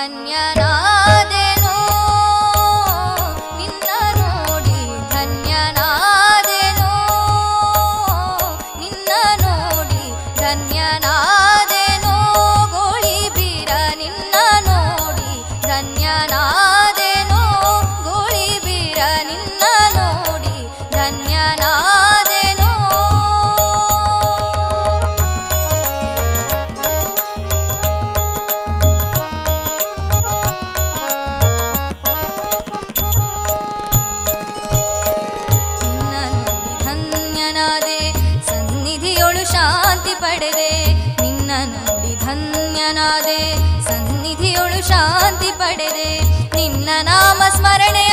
hanya ಶಾಂತಿ ಪಡೆದೆ ನಿನ್ನ ನೋಡಿ ಧನ್ಯನಾದೆ. ಸನ್ನಿಧಿಯೊಳು ಶಾಂತಿ ಪಡೆದೆ ನಿನ್ನ ನಾಮ ಸ್ಮರಣೆಯ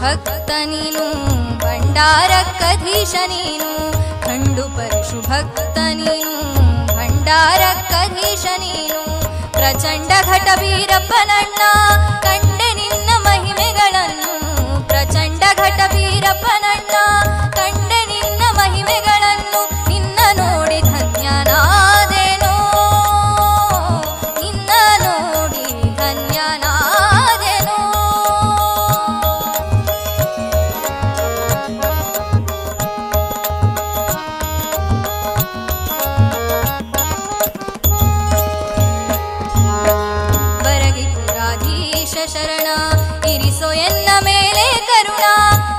ಭಕ್ತ ನೀನು ಭಂಡಾರಕ್ಕಧೀಶ ನೀನು ಕಂಡು ಪರಶು ಭಕ್ತ ನೀನು ಭಂಡಾರಕ್ಕಧೀಶ ನೀನು ಪ್ರಚಂಡ ಘಟ ವೀರಪ್ಪನಣ್ಣ ಕಣ್ಣ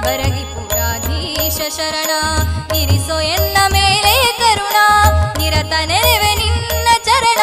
ಬರಗಿಪುರಾಧೀಶ ಶರಣ ಇರಿಸೋ ಎಲ್ಲ ಮೇಲೆ ಕರುಣ ನಿರತ ನೆರವೆ ನಿನ್ನ ಚರಣ